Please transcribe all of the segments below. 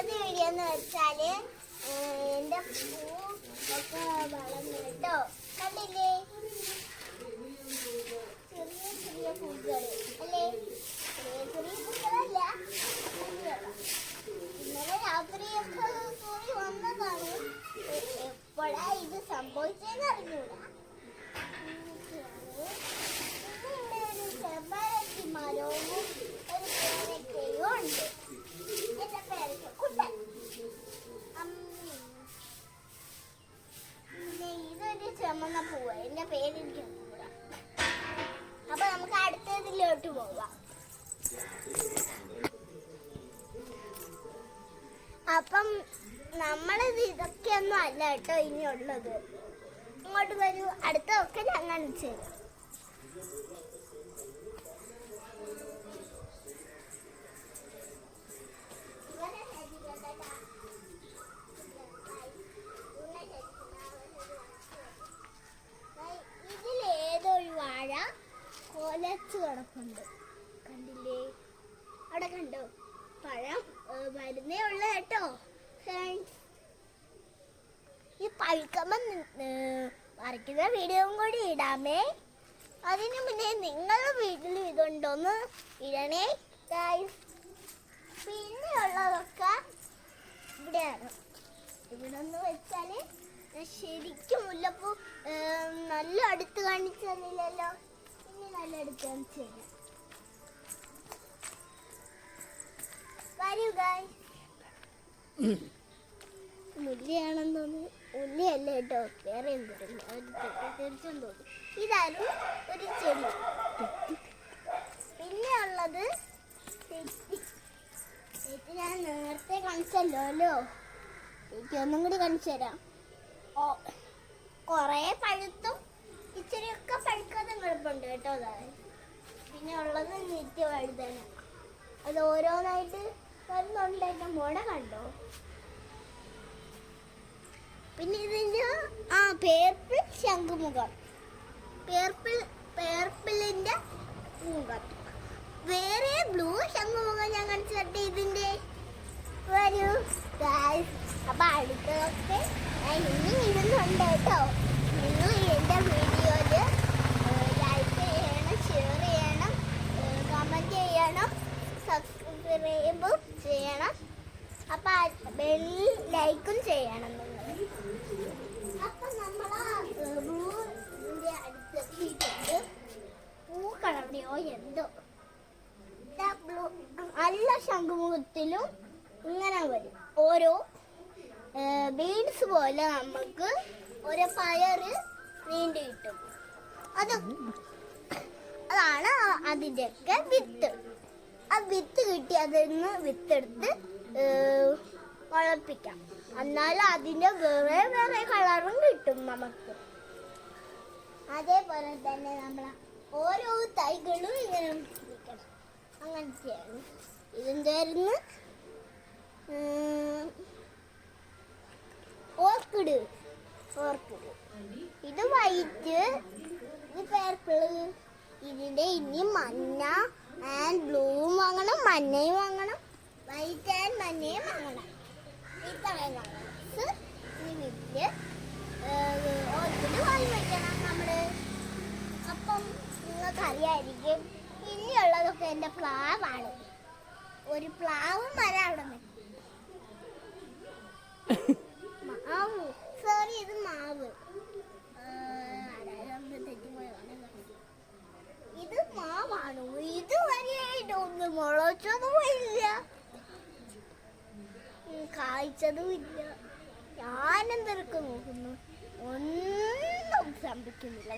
ഇന്നത്തെ വീഡിയോ എന്ന് എന്റെ പൂ ഒക്കെ വളർന്നു കേട്ടോ. കണ്ടില്ലേ? ചെറിയ ചെറിയ പൂക്കൾ അല്ലേ? ചെറിയ ചെറിയ പൂക്കളല്ല പൂക്കളാ. ഇന്നലെ രാത്രിയൊക്കെ കൂടി വന്നതാണ്. എപ്പോഴാ ഇത് സംഭവിച്ചതെന്ന് അറിഞ്ഞൂടാ പിന്നെ ഇവിടെ ഒരു ചെമ്പരത്തി മരവും ഒരു പേരക്കയും ഉണ്ട് എന്റെ പേരക്ക കുട്ടൻ അമ്മി. പിന്നെ ഇതൊരു ചുമന്ന എന്റെ പേരെനിക്ക് അറിഞ്ഞൂടാ. അപ്പൊ നമുക്ക് അടുത്തതിലോട്ട് പോവാം അപ്പം നമ്മളിത് ഇതൊക്കെയൊന്നും അല്ല കേട്ടോ ഇനിയുള്ളത്. ഇങ്ങോട്ട് വരൂ. അടുത്തതൊക്കെ ഞാൻ തരാം. കേട്ടോ ഫ്രണ്ട്സ് ഈ പഴുക്കമ്മ വരയ്ക്കുന്ന വീഡിയോയും കൂടി ഇടാമേ. അതിനു മുന്നേ നിങ്ങളുടെ വീട്ടിൽ ഇതുണ്ടോന്ന് ഇടണേ പിന്നെയുള്ളതൊക്കെ ഇവിടെയാണ്. ഇവിടെ ഒന്ന് വെച്ചാൽ ഞാൻ ശരിക്കും മുല്ലപ്പൂ നല്ല അടുത്ത് കാണിച്ചു തന്നില്ലല്ലോ. ഇനി നല്ല അടുത്ത് കാണിച്ചു തരാം. വരൂ ഗൈസ് മുല്ലയാണെന്ന് തോന്നുന്നു ഉള്ളിയല്ല കേട്ടോ? വേറെ തെറ്റിദ്ധരിച്ചെന്ന് തോന്നുന്നു. ഇതാണ് ഒരു ചെടി. പിന്നെ ഉള്ളത് തെറ്റി. തെറ്റി ഞാൻ നേരത്തെ കാണിച്ചല്ലോ അല്ലോ? തെറ്റി ഒന്നും കൂടി കാണിച്ചു തരാം. ഓ കുറേ പഴുത്തും ഇച്ചിരിയൊക്കെ പഴുക്കാതെ കിടപ്പുണ്ട് കേട്ടോ അതാണ് പിന്നെ ഉള്ളത് നിത്യ വഴുതന. അത് ഓരോന്നായിട്ട് മുട കണ്ടോ? പിന്നെ ഇതിന്റെ ആ പേർപ്പിൾ ശംഖുമുഖം. പേർപ്പിൾ പേർപ്പിളിന്റെ മുഖം. വേറെ ബ്ലൂ ശംഖുമുഖം ഞാൻ തരട്ടെ ഇതിന്റെ. വരൂ അപ്പം അടുത്തതൊക്കെ ഞാൻ ഇനി ഇരുന്നുണ്ട് കേട്ടോ. എല്ലാ ശംഖുമുഖത്തിലും ഇങ്ങനെ വരും. ഓരോ ബീഡ്സ് പോലെ നമുക്ക് ഓരോ പയറ് നീണ്ടു കിട്ടും. അത് അതാണ് അതിന്റെയൊക്കെ വിത്ത്. ആ വിത്ത് കിട്ടി അതിൽ നിന്ന് വിത്തെടുത്ത് വളർപ്പിക്കാം എന്നാലും അതിന്റെ വേറെ വേറെ കളറും കിട്ടും നമുക്ക്. അതേപോലെ തന്നെ നമ്മൾ ഓരോ തൈകളും ഇങ്ങനെ നിൽക്കണം. അങ്ങനത്തെയാണ്. ഇതെന്തായിരുന്നു? ഓർക്കിഡ്. ഓർക്കിഡ്. ഇത് വൈറ്റ്. ഇത് പേർപ്പിൾ ഇതിന്റെ ഇനി മഞ്ഞ ആൻഡ് ബ്ലൂവും വാങ്ങണം മഞ്ഞയും വാങ്ങണം. വൈറ്റ് ആൻഡ് മഞ്ഞയും വാങ്ങണം. ഇത്രയും വാങ്ങണം. ഓർക്കിഡ് വാങ്ങി വെക്കണം നമ്മൾ അപ്പം അറിയായിരിക്കും ഇനിയുള്ളതൊക്കെ എന്റെ പ്ലാവാണ്. ഒരു പ്ലാവ് മരം അവിടെ മാവ്. സോറി ഇത് മാവ്. ഇത് മാവാണ്. ഇത് വരെയായിട്ടൊന്നും മുളച്ചതും ഇല്ല. കായ്ച്ചതും ഇല്ല. ഞാനെന്തൊക്കെ നോക്കുന്നു? ഒന്നും സംഭവിക്കുന്നില്ല.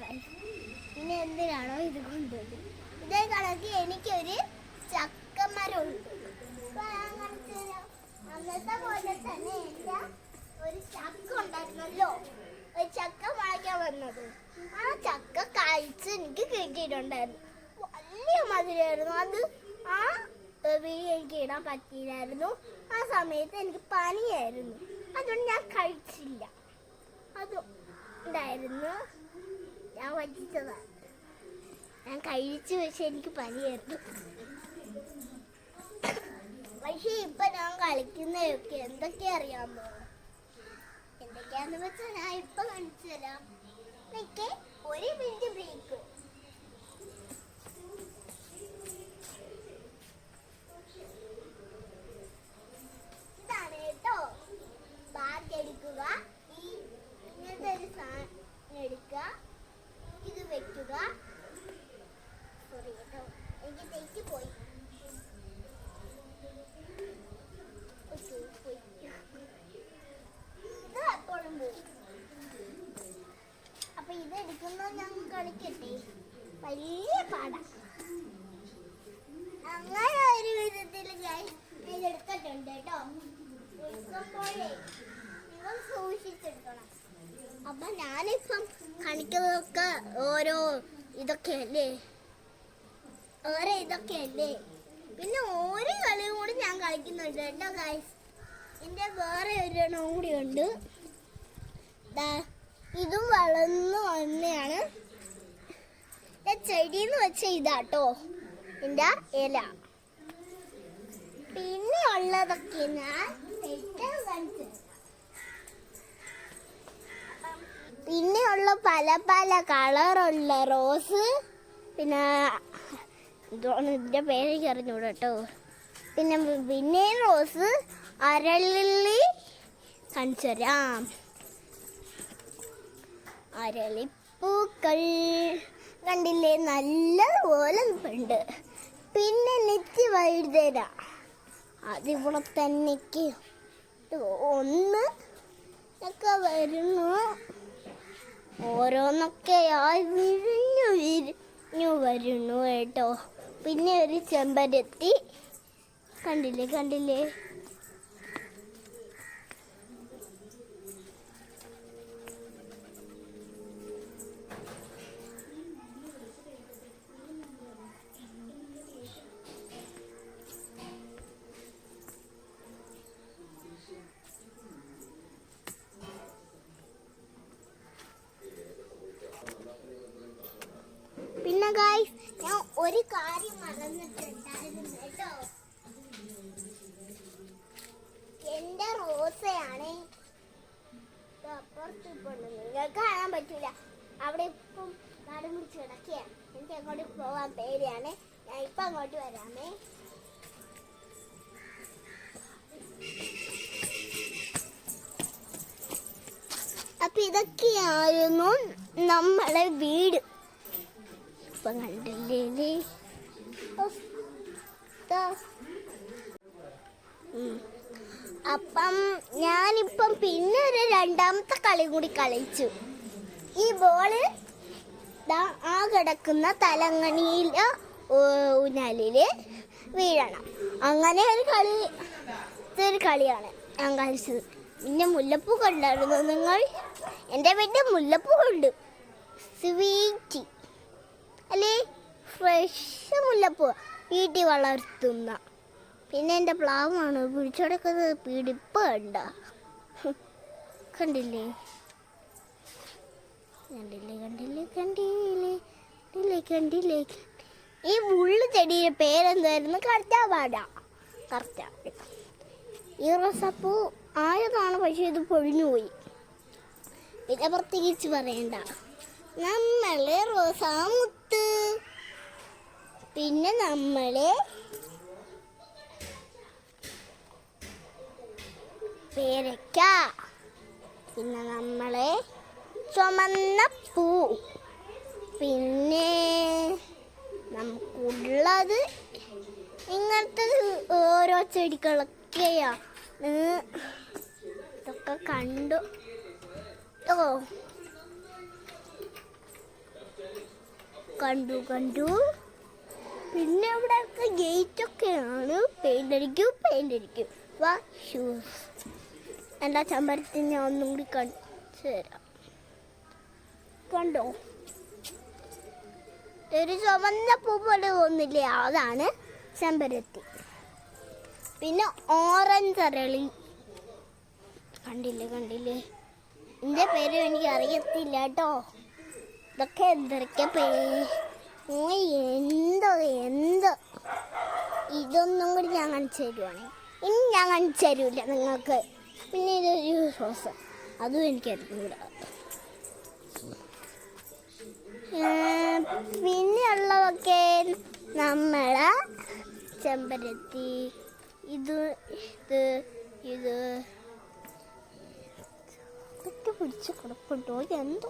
പിന്നെ എന്തിനാണോ ഇത് കൊണ്ടുവന്നത്? ഇതേ കണക്ക് എനിക്കൊരു ചക്കമരം ഉണ്ട് ഇപ്പൊ ഞാൻ കാണിച്ചു തരാം. അന്നത്തെ പോലെ തന്നെ എന്റെ ഒരു ചക്ക ഉണ്ടായിരുന്നല്ലോ. ഒരു ചക്ക മുളയ്ക്കാൻ വന്നത്. ആ ചക്ക കഴിച്ച് എനിക്ക് കിട്ടിയിട്ടുണ്ടായിരുന്നു. വലിയ മധുരമായിരുന്നു. അത് ആ വീഡിയോ എനിക്ക് ഇടാൻ പറ്റിയില്ലായിരുന്നു. ആ സമയത്ത് എനിക്ക് പനിയായിരുന്നു. അതുകൊണ്ട് ഞാൻ കഴിച്ചില്ല. അത് ഉണ്ടായിരുന്നു. ഞാൻ വറ്റിച്ചതാണ് ഞാൻ കഴിച്ചു പക്ഷെ എനിക്ക് പനിയായിരുന്നു. പക്ഷെ ഇപ്പൊ ഞാൻ കളിക്കുന്നതൊക്കെ എന്തൊക്കെ അറിയാമോ? എന്തൊക്കെയാന്ന് വെച്ചാൽ ഞാൻ ഇപ്പൊ കാണിച്ചു തരാം. ഒരു മിനിറ്റ് ബ്രേക്ക് ഇതാണ് കേട്ടോ ബാഗ് എടുക്കുക ഈ ഇങ്ങനത്തെ ഒരു സാധനം എടുക്കുക ഇത് വെക്കുക സോറി കേട്ടോ എനിക്ക് തെറ്റി പോയി ഓക്കേ, പോയി. ഇത് എപ്പോഴും പോകും അപ്പൊ ഇത് എടുക്കുന്ന ഞാൻ കളിക്കട്ടെ വലിയ പാടാ അങ്ങനെ ഒരു വിധത്തിൽ ഞാൻ ഇത് എടുത്തിട്ടുണ്ട് കേട്ടോ എടുക്കുമ്പോഴേ നിങ്ങൾ സൂക്ഷിച്ചെടുക്കണം അപ്പൊ ഞാനിപ്പം കാണിക്കുന്നതൊക്കെ ഓരോ ഇതൊക്കെയല്ലേ ഓരോ ഇതൊക്കെയല്ലേ പിന്നെ ഓരോ കളിയും കൂടി ഞാൻ കളിക്കുന്നുണ്ട്. കേട്ടോ ഗൈസ് എന്റെ വേറെ ഒരെണ്ണം കൂടി ഉണ്ട്. ഇതും വളർന്നു വന്നെയാണ്. ചെടിന്ന് വെച്ച ഇതാട്ടോ എന്റെ ഇല. പിന്നെ ഉള്ളതൊക്കെ ഞാൻ കാണിച്ചു പിന്നെയുള്ള പല പല കളറുള്ള റോസ് പിന്നെ ഇതിന്റെ പേര് അറിഞ്ഞൂടെ കേട്ടോ. പിന്നെ പിന്നെ റോസ് അരളി കാണിച്ചു അരളിപ്പൂക്കൾ. കണ്ടില്ലേ? നല്ലതുപോലെ ഉണ്ട് പിന്നെ നെറ്റി വൈദ്യുതര അതിവിടെ തന്നെക്ക്. ഒന്ന് ഒക്കെ വരുന്നു. ഓരോന്നൊക്കെയായി വിരിഞ്ഞു വിരിഞ്ഞു വരുന്നു കേട്ടോ. പിന്നെ ഒരു ചെമ്പരത്തി. കണ്ടില്ലേ കണ്ടില്ലേ? ഒരു കാര്യം മറന്നിട്ടുണ്ടായിരുന്നു കേട്ടോ. എന്റെ റോസയാണ് ഇപ്പൊ ഉണ്ട്. നിങ്ങൾക്ക് കാണാൻ പറ്റൂല അവിടെ ഇപ്പം നടുമുറിച്ച് കിടക്കുകയാണ്. എനിക്ക് അങ്ങോട്ട് പോവാൻ പേടിയാണ്. ഞാൻ ഇപ്പൊ അങ്ങോട്ട് വരാമേ. അപ്പൊ ഇതൊക്കെയായിരുന്നു നമ്മളെ വീട്. ഇപ്പം കണ്ടില്ലേ. അപ്പം ഞാനിപ്പം പിന്നെ ഒരു രണ്ടാമത്തെ കളി കൂടി കളിച്ചു. ഈ ബോൾ ആ കിടക്കുന്ന തലങ്ങണിയിലെ ഊഞ്ഞാലിൽ വീഴണം. അങ്ങനെ ഒരു കളി ഇതൊരു കളിയാണ് ഞാൻ കളിച്ചത്. പിന്നെ മുല്ലപ്പൂ കണ്ടായിരുന്നു നിങ്ങൾ? എന്റെ വീട്ടിൽ മുല്ലപ്പൂ ഉണ്ട്. സ്വീറ്റ് അല്ലേ? ഫ്രഷ് മുല്ലപ്പൂ. വീട്ടിൽ വളർത്തുന്ന. പിന്നെ എന്റെ പ്ലാവാണ്. പിടിച്ചടക്കുന്നത് പിടിപ്പ് കണ്ട. കണ്ടില്ലേ? കണ്ടില്ലേ കണ്ടില്ലേ കണ്ടില്ലേ കണ്ടില്ലേ കണ്ടില്ലേ. ഈ മുള്ളു ചെടിയുടെ പേരെന്തായിരുന്നു? കറക്റ്റാ പാടാ ഈ റോസാപ്പൂ ആയതാണ് പക്ഷേ ഇത് പൊഴിഞ്ഞു പോയി. പിന്നെ പ്രത്യേകിച്ച് പറയണ്ട. നമ്മളെ റോസാമുത്ത് പിന്നെ നമ്മൾ പേരക്ക. പിന്നെ നമ്മൾ ചുമന്ന പൂ. പിന്നെ നമുക്കുള്ളത് ഇങ്ങനത്തെ ഓരോ ചെടികളൊക്കെയാ. ഇതൊക്കെ കണ്ടു. ഓ. കണ്ടു കണ്ടു. പിന്നെ അവിടെ ഗേറ്റ് ഒക്കെയാണ് പെയിന്റ് അടിക്കും പെയിന്റ് അടിക്കും. വാ ഷൂസ് എന്റെ ചമ്പരത്തിൽ ഞാൻ ഒന്നും കൂടി കാണിച്ചു തരാം. കണ്ടോ? ഒരു ചുവന്ന പൂ പോലെ തോന്നില്ലേ? അതാണ് ചെമ്പരത്തി. പിന്നെ ഓറഞ്ച് അരളി. കണ്ടില്ലേ കണ്ടില്ലേ? എന്റെ പേര് എനിക്ക് അറിയത്തില്ല കേട്ടോ. ഇതൊക്കെ എന്തൊക്കെ പേ ഓ എന്തോ എന്തോ? ഇതൊന്നും കൂടി ഞാൻ കാണിച്ചു തരുവാണേ. ഇനി ഞാൻ കാണിച്ചു തരൂല നിങ്ങൾക്ക്. പിന്നെ ഇതൊരു റോസ് അതും എനിക്ക് അറിഞ്ഞൂടാ പിന്നെയുള്ളതൊക്കെ നമ്മളെ ചെമ്പരത്തി ഇത് ഇത് ഇത്. പിടിച്ച് കിടപ്പുണ്ടോ? എന്തോ